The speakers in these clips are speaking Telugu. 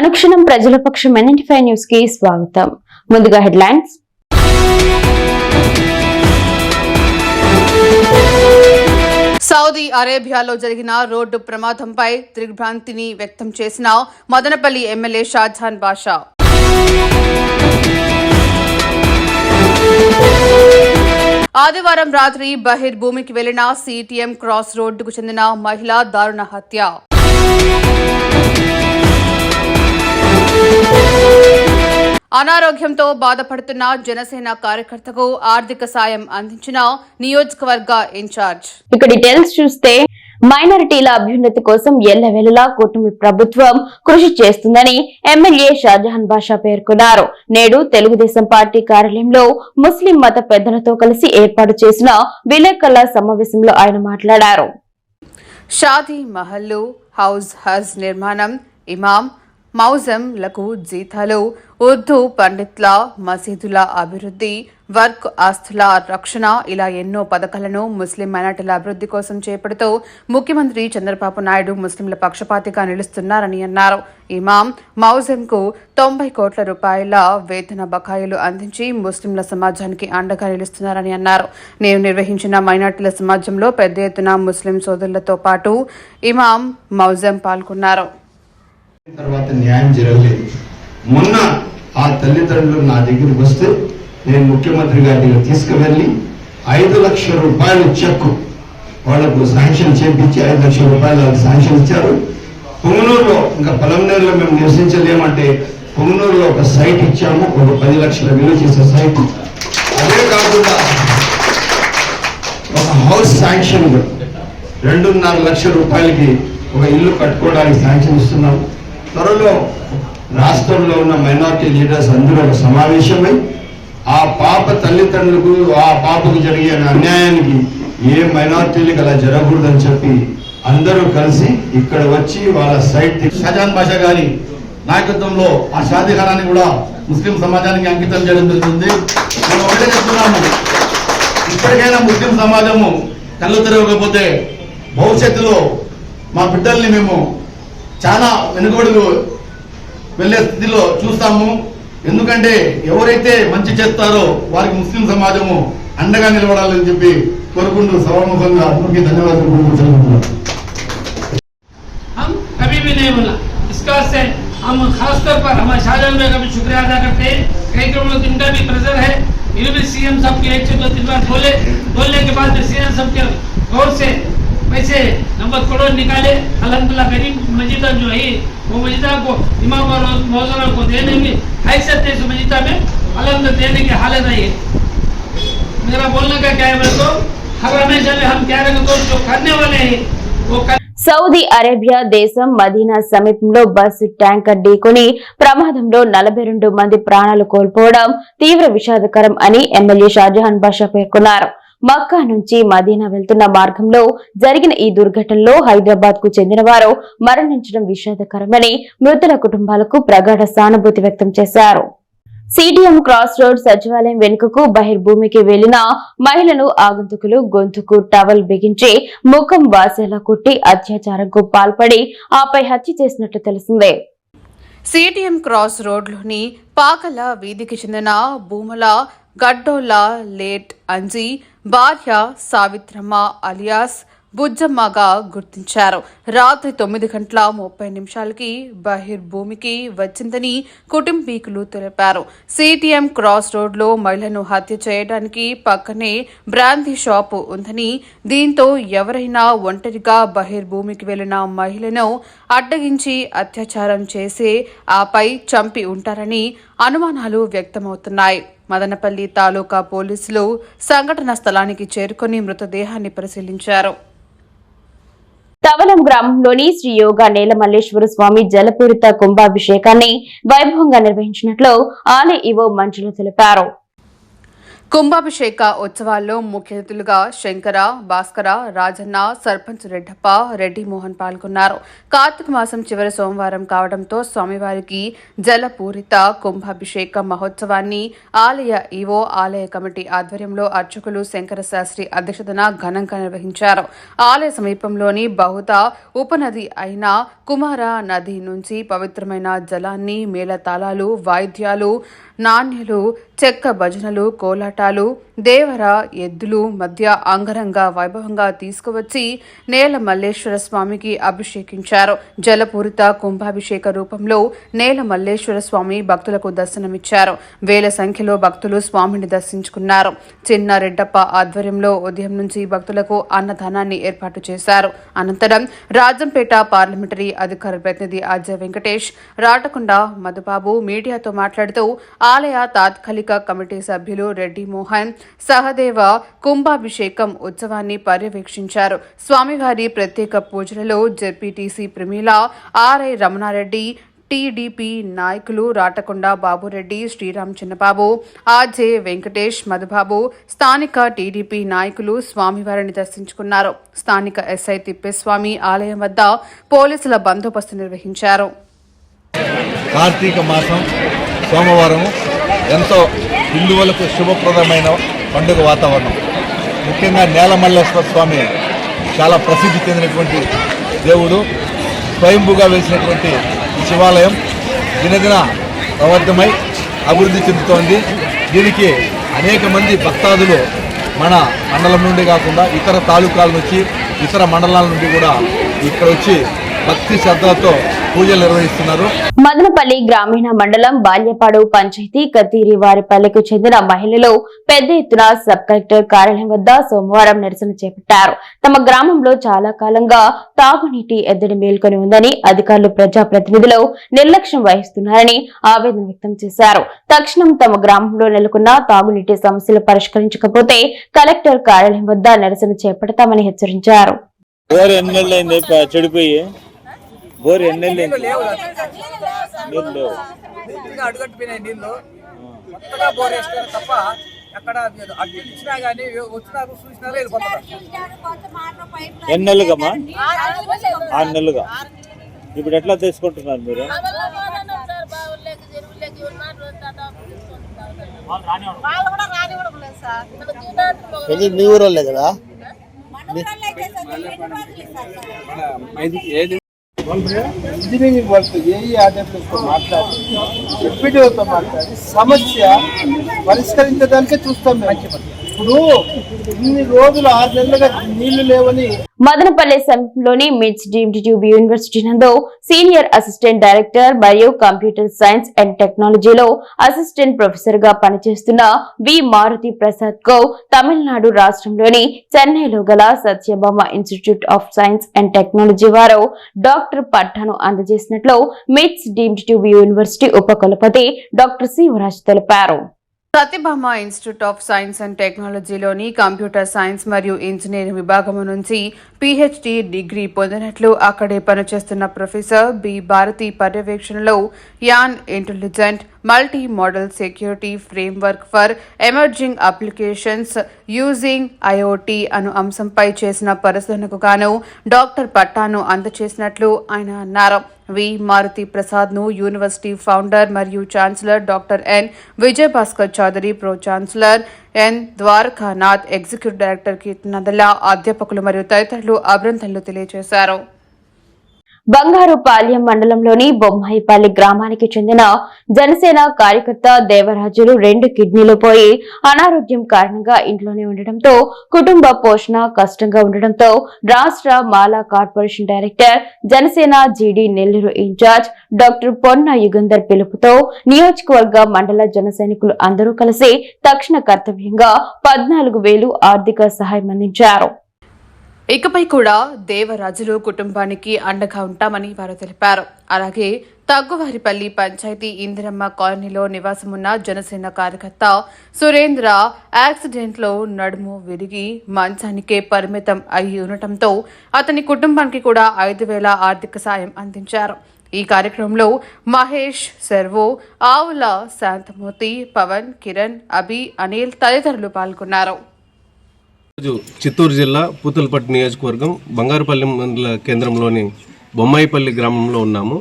అనుక్షణం ప్రజల పక్షం ఎన్ఎన్టీ ఫైవ్ న్యూస్కి స్వాగతం. ముందుగా హెడ్లైన్స్. సౌదీ అరేబియాలో జరిగిన రోడ్డు ప్రమాదంపై దిగ్భ్రాంతిని వ్యక్తం చేసిన మదనపల్లి ఎమ్మెల్యే షాజహాన్ బాషా. ఆదివారం రాత్రి బహిర్ భూమికి వెళ్ళిన సిటిఎం క్రాస్ రోడ్డుకు చెందిన మహిళ దారుణ హత్య. అనారోగ్యంతో బాధపడుతున్న జనసేన కార్యకర్తకు ఆర్థిక సాయం అందించిన నియోజకవర్గ ఇన్ఛార్జ్. ఇక డీటెయిల్స్ చూస్తే మైనారిటీల అభ్యున్నతి కోసం ఎల్లవెల్లలా కూటమి ప్రభుత్వం కృషి చేస్తుందని ఎమ్మెల్యే షాజహాన్ బాషా పేర్కొన్నారు. నేడు తెలుగుదేశం పార్టీ కార్యాలయంలో ముస్లిం మత పెద్దలతో కలిసి ఏర్పాటు చేసిన విలేకరుల సమావేశంలో ఆయన మాట్లాడారు. షాదీ మహల్లు హౌస్ హజ్ నిర్మాణం ఇమాం మౌజంలకు జీతాలు ఉర్దూ పండిత్ల మసీదుల అభివృద్ధి వర్క్ ఆస్తుల రక్షణ ఇలా ఎన్నో పథకాలను ముస్లిం మైనార్టీల అభివృద్ధి కోసం చేపడుతూ ముఖ్యమంత్రి చంద్రబాబు నాయుడు ముస్లింల పక్షపాతిగా నిలుస్తున్నారని అన్నారు. ఇమాం మౌజంకు తొంభై కోట్ల రూపాయల వేతన బకాయిలు అందించి ముస్లింల సమాజానికి అండగా నిలుస్తున్నారని అన్నారు. నేను నిర్వహించిన మైనార్టీల సమాజంలో పెద్ద ఎత్తున ముస్లిం సోదరులతో పాటు ఇమాం మౌజం పాల్గొన్నారు. తర్వాత న్యాయం జరగలేదు. మొన్న ఆ తల్లిదండ్రులు నా దగ్గరికి వస్తే నేను ముఖ్యమంత్రి గారి దగ్గర తీసుకువెళ్ళి ఐదు లక్షల రూపాయలు చెక్కు వాళ్ళకు శాంక్షన్ చేపించి ఐదు లక్షల రూపాయలు వాళ్ళకి శాంక్షన్ ఇచ్చారు. పొంగనూరులో ఇంకా పొలంనేరులో మేము నివసించలేమంటే పొంగనూరులో ఒక సైట్ ఇచ్చాము ఒక పది లక్షల విలువ చేసే సైట్ అదే కాకుండా ఒక హౌస్ శాంక్షన్ రెండున్నర లక్షల రూపాయలకి ఒక ఇల్లు కట్టుకోవడానికి శాంక్షన్ ఇస్తున్నాము. త్వరలో రాష్ట్రంలో ఉన్న మైనార్టీ లీడర్స్ అందరూ ఒక సమావేశమై ఆ పాప తల్లిదండ్రులకు ఆ పాపకు జరిగే అన్యాయానికి ఏ మైనార్టీలకు అలా జరగకూడదని చెప్పి అందరూ కలిసి ఇక్కడ వచ్చి వాళ్ళ సైట్ ది- భాషా గారి నాయకత్వంలో ఆ షాదీఖానాన్ని కూడా ముస్లిం సమాజానికి అంకితం చేయడం జరుగుతుంది. మేము ఒకటే చెప్తున్నాము. ఇప్పటికైనా ముస్లిం సమాజము కళ్ళు తెరవకపోతే భవిష్యత్తులో మా బిడ్డల్ని మేము చాలా వెనుకబడుగు వెళ్ళే స్థితిలో చూస్తాము ఎందుకంటే ఎవరైతే మంచి చేస్తారో వారికి ముస్లిం సమాజము అండగా నిలబడాలని చెప్పి కోరుకుంటూ సభాముఖంగా అందరికీ ధన్యవాదాలు తెలుపుతున్నాను हम कभी भी नहीं बोला इसका से हम खासतौर पर हमारे शाहजहां भाई का भी शुक्रिया अदा करते हैं कई कई लोग इनका भी प्रेशर है ये भी सीएम साहब के एक से दो तीन बार बोले बोलने के बाद सीएम साहब के गौर से पैसे नंबर करोड़ निकाले अलहमदुल्ला गरीब मस्जिदा जो है वो मस्जिदा को इमाम और मौलाना को देने में हैसियत है इस मस्जिदा में अलहमद देने की हालत नहीं है मेरा बोलने का क्या है मेरे को हर हमेशा में हम कह रहे हैं तो जो करने वाले हैं वो कर సౌదీ అరేబియా దేశం మదీనా సమీపంలో బస్సు ట్యాంకర్ ఢీకొని ప్రమాదంలో నలభై రెండు మంది ప్రాణాలు కోల్పోవడం తీవ్ర విషాదకరం అని ఎమ్మెల్యే షాజహాన్ బాషా పేర్కొన్నారు మక్కా నుంచి మదీనా వెళ్తున్న మార్గంలో జరిగిన ఈ దుర్ఘటనలో హైదరాబాద్కు చెందిన వారు మరణించడం విషాదకరమని మృతుల కుటుంబాలకు ప్రగాఢ సానుభూతి వ్యక్తం చేశారు. సిడిఎం క్రాస్ రోడ్ సచివాలయం వెనుకకు బహిర్భూమికి వెళ్ళిన మహిళను ఆగంతుకులు గొంతుకు టవల్ బిగించి ముఖం వాసేలా కొట్టి అత్యాచారంకు పాల్పడి ఆపై హత్య చేసినట్లు తెలిసిందే. సిటిఎం క్రాస్ రోడ్లోని పాకల వీధికి చెందిన భూముల గడ్డోలా లేట్ అంజీ భార్య సావిత్రమ్మ అలియాస్ బుజ్జమ్మగా గుర్తించారు. రాత్రి తొమ్మిది గంటల ముప్పై నిమిషాలకి బహిర్భూమికి వచ్చిందని కుటుంబీకులు తెలిపారు. సిటిఎం క్రాస్ రోడ్లో మహిళను హత్య చేయడానికి పక్కనే బ్రాంతి షాపు ఉందని దీంతో ఎవరైనా ఒంటరిగా బహిర్భూమికి వెళ్ళిన మహిళను అడ్డగించి అత్యాచారం చేసి ఆపై చంపి ఉంటారని అనుమానాలు వ్యక్తమవుతున్నాయి. మదనపల్లి తాలూకా పోలీసులు సంఘటన స్థలానికి చేరుకుని మృతదేహాన్ని పరిశీలించారు. తవలం గ్రామంలోని శ్రీ యోగా నేలమల్లేశ్వర స్వామి జలపూరిత కుంభాభిషేకాన్ని వైభవంగా నిర్వహించినట్లు ఆలయ ఇవో మంజులు తెలిపారు. కుంభాభిషేక ఉత్సవాల్లో ముఖ్య అతిథులుగా శంకర భాస్కర రాజన్న సర్పంచ్ రెడ్డప్ప రెడ్డి మోహన్ పాల్గొన్నారు. కార్తీక మాసం చివరి సోమవారం కావడంతో స్వామివారికి జలపూరిత కుంభాభిషేక మహోత్సవాన్ని ఆలయ ఈవో ఆలయ కమిటీ ఆధ్వర్యంలో అర్చకులు శంకర శాస్త్రి అధ్యక్షతన ఘనంగా నిర్వహించారు. ఆలయ సమీపంలోని బహుత ఉపనది అయిన కుమార నది నుంచి పవిత్రమైన జలాన్ని మేళతాళాలు వాయిద్యాలు నాణ్యలు చెక్క భజనలు కోలాటాలు దేవర ఎద్దులు మధ్య అంగరంగ వైభవంగా తీసుకువచ్చి నేల మల్లేశ్వర స్వామికి అభిషేకించారు. జలపూరిత కుంభాభిషేక రూపంలో నేల మల్లేశ్వర స్వామి భక్తులకు దర్శనమిచ్చారు. వేల సంఖ్యలో భక్తులు స్వామిని దర్శించుకున్నారు. చిన్న రెడ్డప్ప ఆధ్వర్యంలో ఉదయం నుంచి భక్తులకు అన్నదానాన్ని ఏర్పాటు చేశారు. అనంతరం రాజంపేట పార్లమెంటరీ అధికార ప్రతినిధి అజయ్ వెంకటేష్ రాటకొండ మధుబాబు మీడియాతో మాట్లాడుతూ ఆలయ తాత్కాలిక కమిటీ సభ్యులు రెడ్డి మోహన్ సహదేవ కుంభాభిషేకం ఉత్సవాన్ని పర్యవేక్షించారు. స్వామివారి ప్రత్యేక పూజలలో ZPTC Pramila RI Ramanareddy TDP నాయకులు రాటకొండ బాబురెడ్డి శ్రీరామ్ చిన్నబాబు ఆర్జే వెంకటేష్ మధుబాబు స్థానిక టీడీపీ నాయకులు స్వామివారిని దర్శించుకున్నారు. స్థానిక ఎస్ఐ తిప్పేస్వామి ఆలయం వద్ద పోలీసుల బందోబస్తు నిర్వహించారు. కార్తీక మాసం సోమవారం ఎంతో హిందువులకు శుభప్రదమైన పండుగ వాతావరణం. ముఖ్యంగా నేలమల్లేశ్వర స్వామి చాలా ప్రసిద్ధి చెందినటువంటి దేవుడు స్వయంభూగా వేసినటువంటి శివాలయం దినదిన ప్రవర్ధమై అభివృద్ధి చెందుతోంది. దీనికి అనేక మంది భక్తాదులు మన మండలం నుండి కాకుండా ఇతర తాలూకాల నుంచి ఇతర మండలాల నుండి కూడా ఇక్కడ వచ్చి భక్తి శ్రద్ధలతో పూజలు నిర్వహిస్తున్నారు. మదనపల్లి గ్రామీణ మండలం బాల్యపాడు పంచాయతీ కతీరి వారిపల్లికి చెందిన మహిళలు పెద్ద ఎత్తున సబ్ కలెక్టర్ కార్యాలయం వద్ద సోమవారం నిరసన చేపట్టారు. తమ గ్రామంలో చాలా కాలంగా తాగునీటి ఎద్దడి మేల్కొని ఉందని అధికారులు ప్రజాప్రతినిధులు నిర్లక్ష్యం వహిస్తున్నారని ఆవేదన వ్యక్తం చేశారు. తక్షణం తమ గ్రామంలో నెలకొన్న తాగునీటి సమస్యలు పరిష్కరించకపోతే కలెక్టర్ కార్యాలయం వద్ద నిరసన చేపడతామని హెచ్చరించారు. చెడిపోయి బోర్ ఎన్ని నెలలు అయింది నీళ్ళు. అడుగట్టిపోయినాయి నీళ్ళు కొత్తగా బోర్ తప్ప ఎక్కడ అడ్డు ఇచ్చినా గానీ వచ్చినారు చూసినారు వెళ్ళిపోతారు ఎన్ని నెలలుగమ్మా ఆరు నెలలుగా ఇప్పుడు ఎట్లా తీసుకుంటున్నారు మీరు? మీ ఊరోళ్ళే కదా? ఇంజనీరింగ్ వాళ్ళతో ఏఈ ఆర్డర్లతో మాట్లాడి ఎంపీడీఓతో మాట్లాడి సమస్య పరిష్కరించడానికే చూస్తాం మేము. ఇప్పుడు ఇన్ని రోజులు ఆరు నెలలుగా నీళ్ళు లేవని మదనపల్లి సమీపంలోని MITS deemed to be university నందు సీనియర్ అసిస్టెంట్ డైరెక్టర్ మరియు కంప్యూటర్ సైన్స్ అండ్ టెక్నాలజీలో అసిస్టెంట్ ప్రొఫెసర్గా పనిచేస్తున్న వి మారుతి ప్రసాద్ గౌ తమిళనాడు రాష్ట్రంలోని చెన్నైలో గల Sathyabama institute of science and technology వారు డాక్టర్ పట్టాను అందజేసినట్లు MITS deemed to be university ఉపకులపతి డాక్టర్ శివరాజ్ తెలిపారు. Sathyabama institute of science and టెక్నాలజీలోని computer science మరియు ఇంజనీరింగ్ విభాగం నుంచి పీహెచ్డీ డిగ్రీ పొందినట్లు అక్కడే పనిచేస్తున్న ప్రొఫెసర్ బి భారతి పర్యవేక్షణలో an intelligent multi modal security framework for emerging applications using IoT అను అంశంపై చేసిన పరిశోధనకు గాను డాక్టర్ పట్టాను అందచేసినట్లు ఆయన అన్నారు. వి. మారుతి ప్రసాద్ను యూనివర్సిటీ ఫౌండర్ మరియు chancellor doctor N. Vijay Bhaskar Chowdary pro chancellor N. Dwarakanath executive director కీర్తనదల అధ్యాపకులు మరియు తదితరులు అభినందనలు తెలియజేశారు. బంగారుపాల్యం మండలంలోని బొమ్మాయిపల్లి గ్రామానికి చెందిన జనసేన కార్యకర్త దేవరాజులు రెండు కిడ్నీలు పోయి అనారోగ్యం కారణంగా ఇంట్లోనే ఉండడంతో కుటుంబ పోషణ కష్టంగా ఉండడంతో రాష్ట్ర మాలా కార్పొరేషన్ డైరెక్టర్ జనసేన జీడీ నెల్లూరు ఇన్ఛార్జ్ డాక్టర్ పొన్న యుగంధర్ పిలుపుతో నియోజకవర్గ మండల జన సైనికులు అందరూ కలిసి తక్షణ కర్తవ్యంగా పద్నాలుగు వేలు ఆర్థిక సహాయం అందించారు. ఇకపై కూడా దేవరాజులు కుటుంబానికి అండగా ఉంటామని వారు తెలిపారు. అలాగే తగ్గువారిపల్లి పంచాయతీ ఇందిరమ్మ కాలనీలో నివాసమున్న జనసేన కార్యకర్త సురేంద్ర యాక్సిడెంట్లో నడుము విరిగి మంచానికే పరిమితం అయి ఉండటంతో అతని కుటుంబానికి కూడా ఐదు వేల ఆర్థిక సాయం అందించారు. ఈ కార్యక్రమంలో మహేష్ సెర్వో ఆవుల శాంతమూర్తి పవన్ కిరణ్ అభి అనిల్ తదితరులు పాల్గొన్నారు. ఈరోజు చిత్తూరు జిల్లా పూతలపట్టు నియోజకవర్గం బంగారుపల్లి మండల కేంద్రంలోని బొమ్మాయిపల్లి గ్రామంలో ఉన్నాము.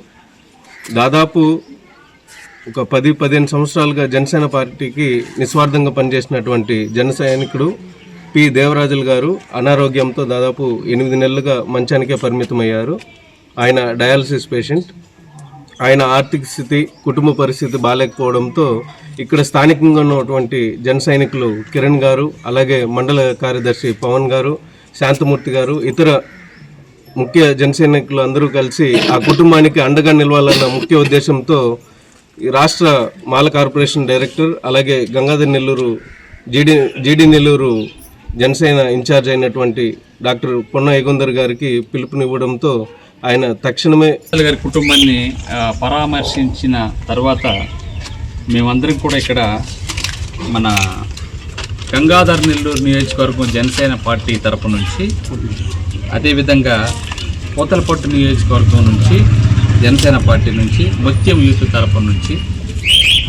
దాదాపు ఒక పది పదిహేను సంవత్సరాలుగా జనసేన పార్టీకి నిస్వార్థంగా పనిచేసినటువంటి జన సైనికుడు పి. దేవరాజులు గారు అనారోగ్యంతో దాదాపు ఎనిమిది నెలలుగా మంచానికే పరిమితమయ్యారు. ఆయన డయాలసిస్ పేషెంట్. ఆయన ఆర్థిక స్థితి కుటుంబ పరిస్థితి బాగాలేకపోవడంతో ఇక్కడ స్థానికంగా ఉన్నటువంటి జన సైనికులు కిరణ్ గారు అలాగే మండల కార్యదర్శి పవన్ గారు శాంతమూర్తి గారు ఇతర ముఖ్య జన సైనికులు అందరూ కలిసి ఆ కుటుంబానికి అండగా నిలవాలన్న ముఖ్య ఉద్దేశంతో రాష్ట్ర మాల కార్పొరేషన్ డైరెక్టర్ అలాగే Gangadhar Nellore GD GD Nellore Janasena incharge అయినటువంటి డాక్టర్ పొన్న ఎగుందర్ గారికి పిలుపునివ్వడంతో ఆయన తక్షణమే గారి కుటుంబాన్ని పరామర్శించిన తర్వాత మేమందరం కూడా ఇక్కడ మన గంగాధర్ నెల్లూరు నియోజకవర్గం జనసేన పార్టీ తరపు నుంచి అదేవిధంగా పూతలపట్టు నియోజకవర్గం నుంచి జనసేన పార్టీ నుంచి ముత్యం యూత్ తరపు నుంచి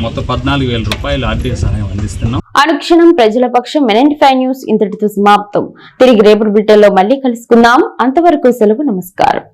మొత్తం పద్నాలుగు వేల రూపాయలు ఆర్థిక సహాయం అందిస్తున్నాం. అనుక్షణం ప్రజల పక్షం మెనెంట్ ఫైవ్ న్యూస్ ఇంతటితో సమాప్తం. తిరిగి రేపటి బిల్టెల్లో మళ్ళీ కలుసుకుందాం. అంతవరకు సెలవు నమస్కారం.